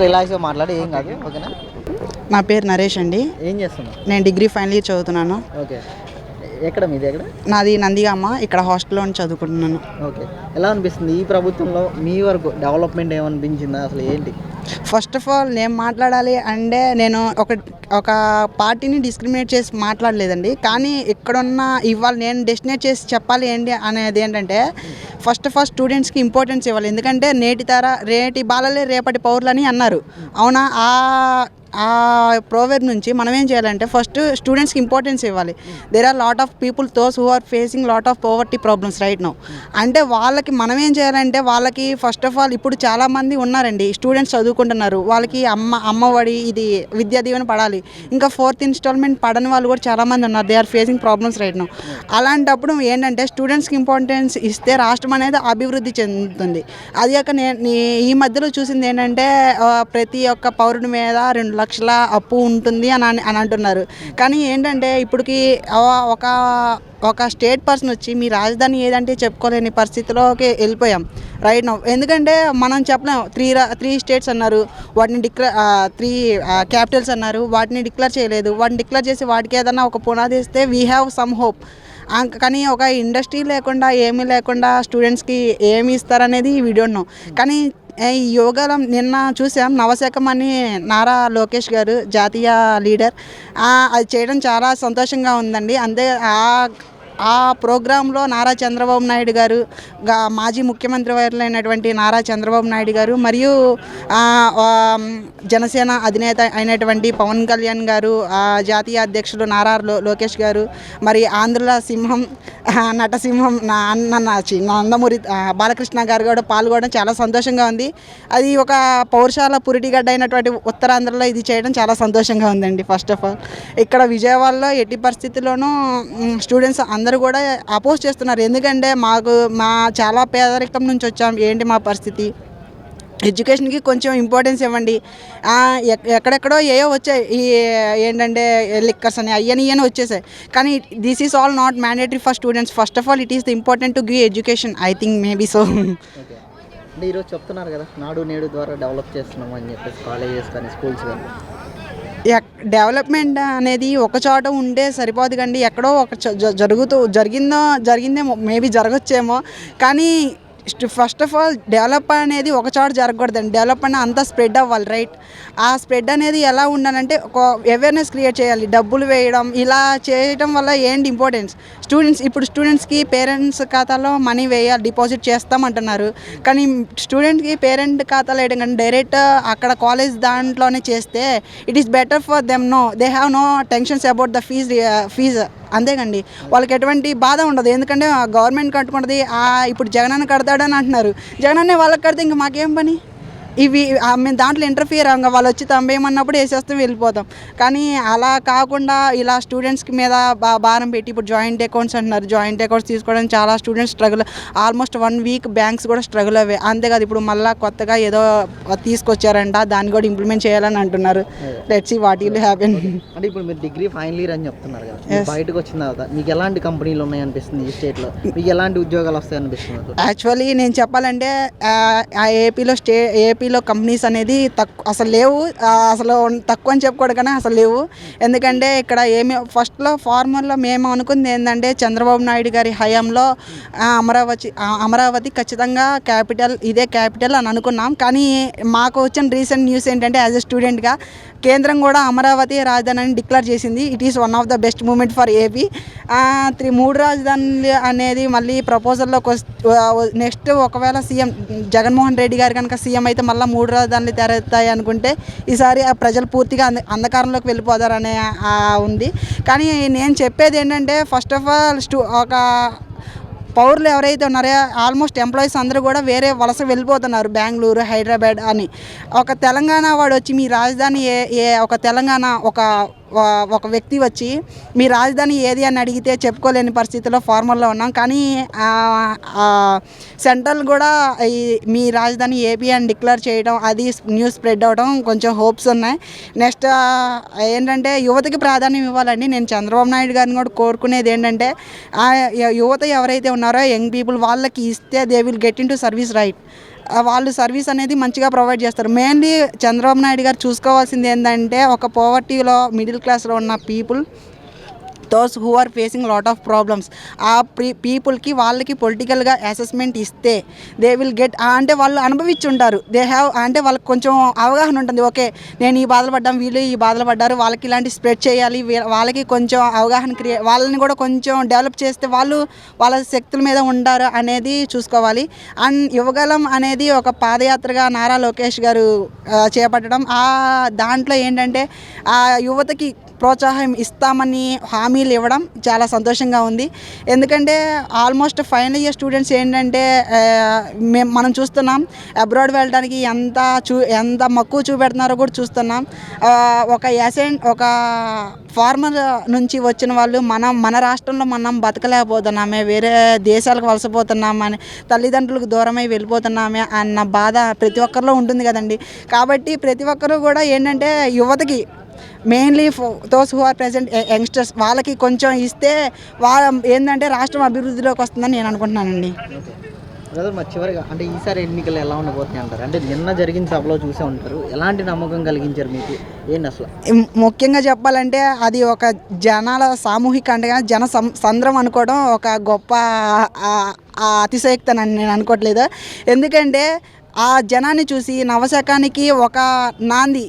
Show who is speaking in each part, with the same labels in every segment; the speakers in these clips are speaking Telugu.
Speaker 1: రిలాక్స్గా మాట్లాడి ఏం కాదు ఓకేనా?
Speaker 2: నా పేరు నరేష్ అండి.
Speaker 1: ఏం చేస్తున్నావు?
Speaker 2: నేను డిగ్రీ ఫైనల్ ఇయర్ చదువుతున్నాను.
Speaker 1: ఓకే. ఎక్కడ మీది ఎక్కడ?
Speaker 2: నాది నందిగామ ఇక్కడ హాస్టల్లో చదువుకుంటున్నాను.
Speaker 1: ఓకే. ఎలా అనిపిస్తుంది ఈ ప్రభుత్వంలో మీ వరకు డెవలప్మెంట్ ఏమనిపించిందా? అసలు ఏంటి?
Speaker 2: ఫస్ట్ ఆఫ్ ఆల్ నేను మాట్లాడాలి అంటే నేను ఒక ఒక పార్టీని డిస్క్రిమినేట్ చేసి మాట్లాడలేదండి. కానీ ఇక్కడున్న ఇవాళ నేను డెస్టినేట్ చేసి చెప్పాలి ఏంటి అనేది ఏంటంటే ఫస్ట్ ఆఫ్ ఆల్ స్టూడెంట్స్కి ఇంపార్టెన్స్ ఇవ్వాలి. ఎందుకంటే నేటి తర రేటి బాలలే రేపటి పౌరులని అన్నారు. అవునా? ఆ ఆ ప్రోవేర్ నుంచి మనం ఏం చేయాలంటే ఫస్ట్ స్టూడెంట్స్కి ఇంపార్టెన్స్ ఇవ్వాలి. There are lot of people those who are facing lot of poverty problems right no అంటే వాళ్ళకి మనం ఏం చేయాలంటే వాళ్ళకి ఫస్ట్ ఆఫ్ ఆల్ ఇప్పుడు చాలామంది ఉన్నారండి. స్టూడెంట్స్ చదువుకుంటున్నారు. వాళ్ళకి అమ్మ అమ్మఒడి ఇది విద్యా దీవెన పడాలి. ఇంకా ఫోర్త్ ఇన్స్టాల్మెంట్ పడని వాళ్ళు కూడా చాలామంది ఉన్నారు. They are facing problems right no అలాంటప్పుడు ఏంటంటే స్టూడెంట్స్కి ఇంపార్టెన్స్ ఇస్తే రాష్ట్రం అనేది అభివృద్ధి చెందుతుంది. అది కాక నేను ఈ మధ్యలో చూసింది ఏంటంటే ప్రతి ఒక్క పౌరుడి మీద రెండు లక్షల అప్పు ఉంటుంది అని అని అని అంటున్నారు. కానీ ఏంటంటే ఇప్పటికి ఒక ఒక స్టేట్ పర్సన్ వచ్చి మీ రాజధాని ఏదంటే చెప్పుకోలేని పరిస్థితిలోకి వెళ్ళిపోయాం. రైట్ నో ఎందుకంటే మనం చెప్పలేం. త్రీ త్రీ స్టేట్స్ అన్నారు. వాటిని డిక్లేర్ త్రీ క్యాపిటల్స్ అన్నారు వాటిని డిక్లేర్ చేయలేదు. వాటిని డిక్లేర్ చేసి వాటికి ఏదైనా ఒక పునాది ఇస్తే వీ హ్యావ్ సమ్ హోప్ కానీ ఒక ఇండస్ట్రీ లేకుండా ఏమీ లేకుండా స్టూడెంట్స్కి ఏమి ఇస్తారనేది ఈ వీడియోను కానీ ఈ యోగాలో నిన్న చూసాం నవశకం అని నారా లోకేష్ గారు జాతీయ లీడర్. అది చేయడం చాలా సంతోషంగా ఉందండి. అంతే ఆ ఆ ప్రోగ్రాంలో నారా చంద్రబాబు నాయుడు గారు మాజీ ముఖ్యమంత్రి అయినటువంటి నారా చంద్రబాబు నాయుడు గారు మరియు జనసేన అధినేత అయినటువంటి పవన్ కళ్యాణ్ గారు ఆ, జాతీయ అధ్యక్షులు నారా లో లోకేష్ గారు మరి ఆంధ్రుల సింహం నటసింహం నా అన్న చి- నందమూరి బాలకృష్ణ గారు కూడా పాల్గొనడం చాలా సంతోషంగా ఉంది. అది ఒక పౌరుషాల పురిటిగడ్డ అయినటువంటి ఉత్తరాంధ్రలో ఇది చేయడం చాలా సంతోషంగా ఉందండి ఫస్ట్ ఆఫ్ ఆల్ ఇక్కడ విజయవాడలో ఎట్టి పరిస్థితుల్లోనూ స్టూడెంట్స్ అందరూ కూడా అపోజ్ చేస్తున్నారు. ఎందుకంటే మాకు మా చాలా పేదరికం నుంచి వచ్చాం. ఏంటి మా పరిస్థితి? ఎడ్యుకేషన్కి కొంచెం ఇంపార్టెన్స్ ఇవ్వండి. ఎక్- ఎక్కడెక్కడో ఏవో వచ్చాయి. ఈ ఏంటంటే లిక్కర్స్ అని అయ్యని ఇయని వచ్చేసాయి. కానీ this is all not mandatory for students first of all it is the important to give education I think maybe so
Speaker 1: అంటే ఈరోజు చెప్తున్నారు కదా నాడు నేడు ద్వారా డెవలప్ చేస్తున్నాం అని చెప్పేసి కాలేజెస్ కానీ స్కూల్స్ కానీ.
Speaker 2: డెవలప్మెంట్ అనేది ఒక చోట ఉంటే సరిపోదు కండి ఎక్కడో ఒక చ- జ- జరుగుతూ జరిగిందో జరిగిందేమో మేబీ జరగచ్చేమో. కానీ ఫస్ట్ ఆఫ్ ఆల్ డెవలప్ అనేది ఒక చోట జరగకూడదండి. డెవలప్ అనేది అంతా స్ప్రెడ్ అవ్వాలి రైట్ ఆ స్ప్రెడ్ అనేది ఎలా ఉండాలంటే ఒక అవేర్నెస్ క్రియేట్ చేయాలి. డబ్బులు వేయడం ఇలా చేయడం వల్ల ఏంటి ఇంపార్టెన్స్ స్టూడెంట్స్ ఇప్పుడు స్టూడెంట్స్కి పేరెంట్స్ ఖాతాలో మనీ వేయాలి డిపాజిట్ చేస్తామంటున్నారు. కానీ స్టూడెంట్కి పేరెంట్ ఖాతాలో వేయడం కానీ డైరెక్ట్ అక్కడ కాలేజ్ దాంట్లోనే చేస్తే it is better for them no they have no tensions about the fees fees అంతేకండి వాళ్ళకి ఎటువంటి బాధ ఉండదు. ఎందుకంటే గవర్నమెంట్ కట్టుకున్నది ఆ, ఇప్పుడు జగనన్న కడతాడని అంటున్నారు. జగనన్నే వాళ్ళకి కడితే ఇంక మాకేం పని? ఇవి మేము దాంట్లో ఇంటర్ఫియర్ అవ్వం వాళ్ళు వచ్చి తంబేయమన్నప్పుడు వేసేస్తాం వెళ్ళిపోతాం. కానీ అలా కాకుండా ఇలా స్టూడెంట్స్కి మీద బా భారం పెట్టి ఇప్పుడు జాయింట్ అకౌంట్స్ అంటున్నారు. జాయింట్ అకౌంట్స్ తీసుకోవడం చాలా students struggle almost one week banks కూడా స్ట్రగుల్ అవే. అంతేకాదు ఇప్పుడు మళ్ళీ కొత్తగా ఏదో తీసుకొచ్చారంట దాన్ని కూడా ఇంప్లిమెంట్ చేయాలని అంటున్నారు. Let's see what will happen
Speaker 1: అంటే ఇప్పుడు మీరు డిగ్రీ ఫైనల్ ఇయర్ అని చెప్తున్నారు కదా. బయటకు వచ్చిన తర్వాత మీకు ఎలాంటి కంపెనీలు ఉన్నాయి అనిపిస్తుంది ఈ స్టేట్లో మీకు ఎలాంటి ఉద్యోగాలు వస్తాయి అనిపిస్తుంది?
Speaker 2: యాక్చువల్లీ నేను చెప్పాలంటే ఏపీలో స్టే ఏపీలో కంపెనీస్ అనేది తక్కువ అసలు లేవు. అసలు తక్కువ అని చెప్పుకోవడం కానీ అసలు లేవు. ఎందుకంటే ఇక్కడ ఏమి ఫస్ట్లో ఫార్మర్లో మేము అనుకుంది ఏంటంటే చంద్రబాబు నాయుడు గారి హయాంలో అమరావతి అమరావతి ఖచ్చితంగా క్యాపిటల్ ఇదే క్యాపిటల్ అని అనుకున్నాం. కానీ మాకు వచ్చిన రీసెంట్ న్యూస్ ఏంటంటే యాజ్ ఎ స్టూడెంట్గా కేంద్రం కూడా అమరావతి రాజధానిని డిక్లేర్ చేసింది. It is one of the best moment for AP three మూడు రాజధానులు అనేది మళ్ళీ ప్రపోజల్లోకి వస్ నెక్స్ట్ ఒకవేళ సీఎం జగన్మోహన్ రెడ్డి గారు కనుక సీఎం అయితే మళ్ళీ మూడు రాజధానులు తెరతాయి అనుకుంటే ఈసారి ఆ ప్రజలు పూర్తిగా అంద అంధకారంలోకి వెళ్ళిపోతారనే ఉంది. కానీ నేను చెప్పేది ఏంటంటే ఫస్ట్ ఆఫ్ ఆల్ స్టూ ఒక పౌరులు ఎవరైతే ఉన్నారో ఆల్మోస్ట్ ఎంప్లాయీస్ అందరూ కూడా వేరే వలస వెళ్ళిపోతున్నారు బెంగళూరు హైదరాబాద్ అని. ఒక తెలంగాణ వాడు వచ్చి మీ రాజధాని ఏ ఏ ఒక తెలంగాణ ఒక ఒక వ్యక్తి వచ్చి మీ రాజధాని ఏది? అని అడిగితే చెప్పుకోలేని పరిస్థితిలో ఫార్మల్లో ఉన్నాం. కానీ సెంట్రల్ కూడా ఈ మీ రాజధాని ఏపీ అని డిక్లేర్ చేయడం అది న్యూస్ స్ప్రెడ్ అవ్వడం కొంచెం హోప్స్ ఉన్నాయి. నెక్స్ట్ ఏంటంటే యువతకి ప్రాధాన్యం ఇవ్వాలండి. నేను చంద్రబాబు నాయుడు గారిని కూడా కోరుకునేది ఏంటంటే యువత ఎవరైతే ఉన్నారో యంగ్ పీపుల్ వాళ్ళకి ఇస్తే they will get into service right. వాళ్ళు సర్వీస్ అనేది మంచిగా ప్రొవైడ్ చేస్తారు. మెయిన్లీ చంద్రబాబు నాయుడు గారు చూసుకోవాల్సింది ఏంటంటే ఒక పోవర్టీలో మిడిల్ క్లాస్లో ఉన్న people those who are facing lot of problems ఆ పీ పీపుల్కి వాళ్ళకి పొలిటికల్గా అసెస్మెంట్ ఇస్తే దే విల్ గెట్ అంటే వాళ్ళు అనుభవించి ఉంటారు దే హ్యావ్ అంటే వాళ్ళకి కొంచెం అవగాహన ఉంటుంది. ఓకే నేను ఈ బాధలు పడ్డాం వీళ్ళు ఈ బాధలు పడ్డారు వాళ్ళకి ఇలాంటి స్ప్రెడ్ చేయాలి వాళ్ళకి కొంచెం అవగాహన క్రియే వాళ్ళని కూడా కొంచెం డెవలప్ చేస్తే వాళ్ళు వాళ్ళ శక్తుల మీద ఉంటారు అనేది చూసుకోవాలి. అండ్ యువగలం అనేది ఒక పాదయాత్రగా నారా లోకేష్ గారు చేపట్టడం ఆ దాంట్లో ఏంటంటే ఆ యువతకి ప్రోత్సాహం ఇస్తామని హామీలు ఇవ్వడం చాలా సంతోషంగా ఉంది. ఎందుకంటే ఆల్మోస్ట్ ఫైనల్ ఇయర్ స్టూడెంట్స్ ఏంటంటే మేము మనం చూస్తున్నాం అబ్రాడ్ వెళ్ళడానికి ఎంత చూ ఎంత మక్కువ చూపెడుతున్నారో కూడా చూస్తున్నాం. ఒక యాసెంట్ ఒక ఫార్మర్ నుంచి వచ్చిన వాళ్ళు మనం మన రాష్ట్రంలో మనం బతకలేకపోతున్నామే వేరే దేశాలకు వలసపోతున్నామని తల్లిదండ్రులకు దూరమై వెళ్ళిపోతున్నామే అన్న బాధ ప్రతి ఒక్కరిలో ఉంటుంది కదండి. కాబట్టి ప్రతి ఒక్కరూ కూడా ఏంటంటే యువతకి mainly those who are present youngsters వాళ్ళకి కొంచెం ఇస్తే వాళ్ళ ఏంటంటే రాష్ట్రం అభివృద్ధిలోకి వస్తుందని నేను అనుకుంటున్నానండి.
Speaker 1: బ్రదర్ మరి చివరిగా అంటే ఈసారి ఎన్నికలు ఎలా ఉండబోతున్నాయి అంటారు? అంటే నిన్న జరిగిన సభలో చూసే ఉంటారు ఎలాంటి నమ్మకం కలిగించారు మీకు? ఏంటి అసలు?
Speaker 2: ముఖ్యంగా చెప్పాలంటే అది ఒక జనాల సామూహిక అండగా జన సంద్రం అనుకోవడం ఒక గొప్ప ఆ- ఆ అతిశయక్తి అని నేను అనుకోవట్లేదు. ఎందుకంటే ఆ జనాన్ని చూసి నవశకానికి ఒక నాంది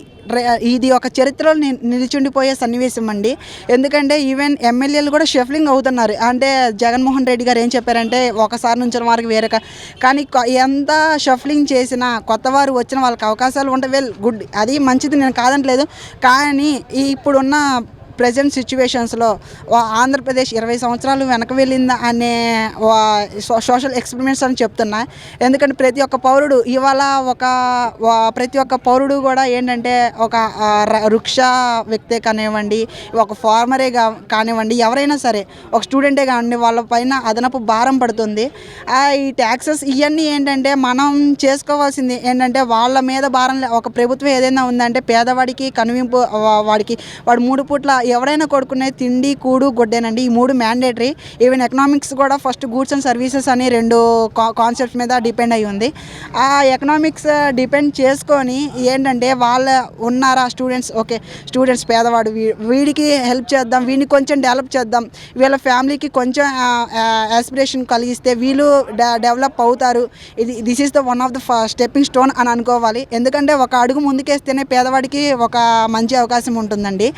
Speaker 2: ఇది ఒక చరిత్రలో ని- నిలిచుండిపోయే సన్నివేశం అండి. ఎందుకంటే ఈవెన్ ఎమ్మెల్యేలు కూడా షఫ్లింగ్ అవుతున్నారు. అంటే జగన్మోహన్ రెడ్డి గారు ఏం చెప్పారంటే ఒకసారి నుంచి వారికి వేరే కానీ ఎంత షఫ్లింగ్ చేసినా కొత్త వారు వచ్చిన వాళ్ళకి అవకాశాలు ఉంటే వెల్ గుడ్ అది మంచిది నేను కాదంటలేదు. కానీ ఇప్పుడున్న ప్రజెంట్ సిచ్యువేషన్స్లో ఆంధ్రప్రదేశ్ ఇరవై సంవత్సరాలు వెనక వెళ్ళిందా అనే సో- సోషల్ ఎక్స్పెరిమెంట్స్ అని చెప్తున్నా. ఎందుకంటే ప్రతి ఒక్క పౌరుడు ఇవాళ ఒక ప్రతి ఒక్క పౌరుడు కూడా ఏంటంటే ఒక రుక్షా వృక్ష వ్యక్తే కానివ్వండి ఒక ఫార్మరే కా కానివ్వండి ఎవరైనా సరే ఒక స్టూడెంటే కానివ్వండి వాళ్ళ పైన అదనపు భారం పడుతుంది. ఈ ట్యాక్సెస్ ఇవన్నీ ఏంటంటే మనం చేసుకోవాల్సింది ఏంటంటే వాళ్ళ మీద భారం లే- ఒక ప్రభుత్వం ఏదైనా ఉందంటే పేదవాడికి కనువింపు వాడికి వాడు మూడు పూట్ల ఎవరైనా కొడుకునే తిండి కూడు గుడ్డేనండి. ఈ మూడు మ్యాండేటరీ ఈవెన్ ఎకనామిక్స్ కూడా ఫస్ట్ గూడ్స్ అండ్ సర్వీసెస్ అని రెండు కాన్సెప్ట్స్ మీద డిపెండ్ అయి ఉంది. ఆ ఎకనామిక్స్ డిపెండ్ uh, చేసుకొని ఏంటంటే వాళ్ళ ఉన్నారా స్టూడెంట్స్ ఓకే స్టూడెంట్స్ పేదవాడు వీడికి హెల్ప్ చేద్దాం వీడిని కొంచెం డెవలప్ చేద్దాం. వీళ్ళ ఫ్యామిలీకి కొంచెం ఆస్పిరేషన్ కలిగిస్తే వీళ్ళు డె- డెవలప్ అవుతారు. ఇది this is the one of the stepping stone అని అనుకోవాలి. ఎందుకంటే ఒక అడుగు ముందుకేస్తేనే పేదవాడికి ఒక మంచి అవకాశం ఉంటుందండి.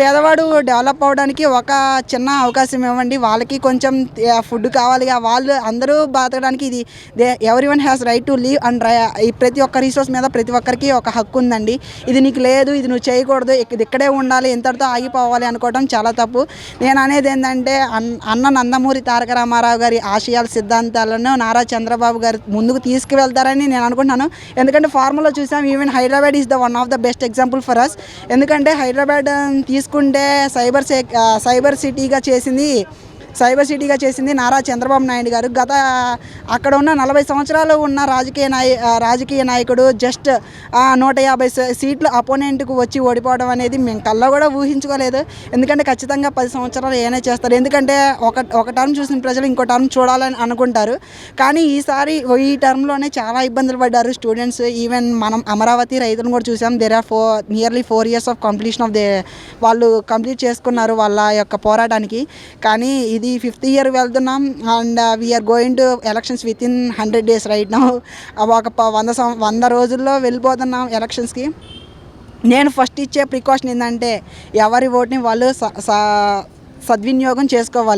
Speaker 2: పేదవాడు డెవలప్ అవ్వడానికి ఒక చిన్న అవకాశం ఇవ్వండి. వాళ్ళకి కొంచెం ఫుడ్ కావాలి. వాళ్ళు అందరూ బతకడానికి ఇది they every one has right to live and ప్రతి ఒక్క రిసోర్స్ మీద ప్రతి ఒక్కరికి ఒక హక్కు ఉందండి. ఇది నీకు లేదు ఇది నువ్వు చేయకూడదు ఇది ఇక్కడే ఉండాలి ఇంతటితో ఆగిపోవాలి అనుకోవడం చాలా తప్పు. నేను అనేది ఏంటంటే అన్- అన్న నందమూరి తారక రామారావు గారి ఆశయాల సిద్ధాంతాలను నారా చంద్రబాబు గారు ముందుకు తీసుకువెళ్తారని నేను అనుకుంటున్నాను. ఎందుకంటే ఫార్ములా చూసాం even Hyderabad is the one of the best example for us ఎందుకంటే హైదరాబాద్ ఆ, తీసుకుంటే సైబర్ సైబర్ సిటీగా చేసింది సైబర్ సిటీగా చేసింది నారా చంద్రబాబు నాయుడు గారు. గత అక్కడ ఉన్న నలభై సంవత్సరాలు ఉన్న రాజకీయ నాయ రాజకీయ నాయకుడు జస్ట్ నూట యాభై సీట్లు అపోనెంట్కు వచ్చి ఓడిపోవడం అనేది మేము కల్లో కూడా ఊహించుకోలేదు. ఎందుకంటే ఖచ్చితంగా పది సంవత్సరాలు ఏనే చేస్తారు. ఎందుకంటే ఒక ఒక టర్మ్ చూసిన ప్రజలు ఇంకో టర్మ్ చూడాలని అనుకుంటారు. కానీ ఈసారి ఈ టర్మ్లోనే చాలా ఇబ్బందులు పడ్డారు స్టూడెంట్స్. ఈవెన్ మనం అమరావతి రైతులను కూడా చూసాం. There are four nearly four years of completion of they వాళ్ళు కంప్లీట్ చేసుకున్నారు వాళ్ళ యొక్క పోరాటానికి. కానీ ఇది ఫిఫ్త్ ఇయర్ వెళ్తున్నాం. And we are going to elections within hundred days right now ఒక ప- వంద సం- వంద రోజుల్లో వెళ్ళిపోతున్నాం ఎలక్షన్స్కి నేను ఫస్ట్ ఇచ్చే ప్రికాషన్ ఏంటంటే ఎవరి ఓట్ని వాళ్ళు స- స- సద్వినియోగం చేసుకోవాలి.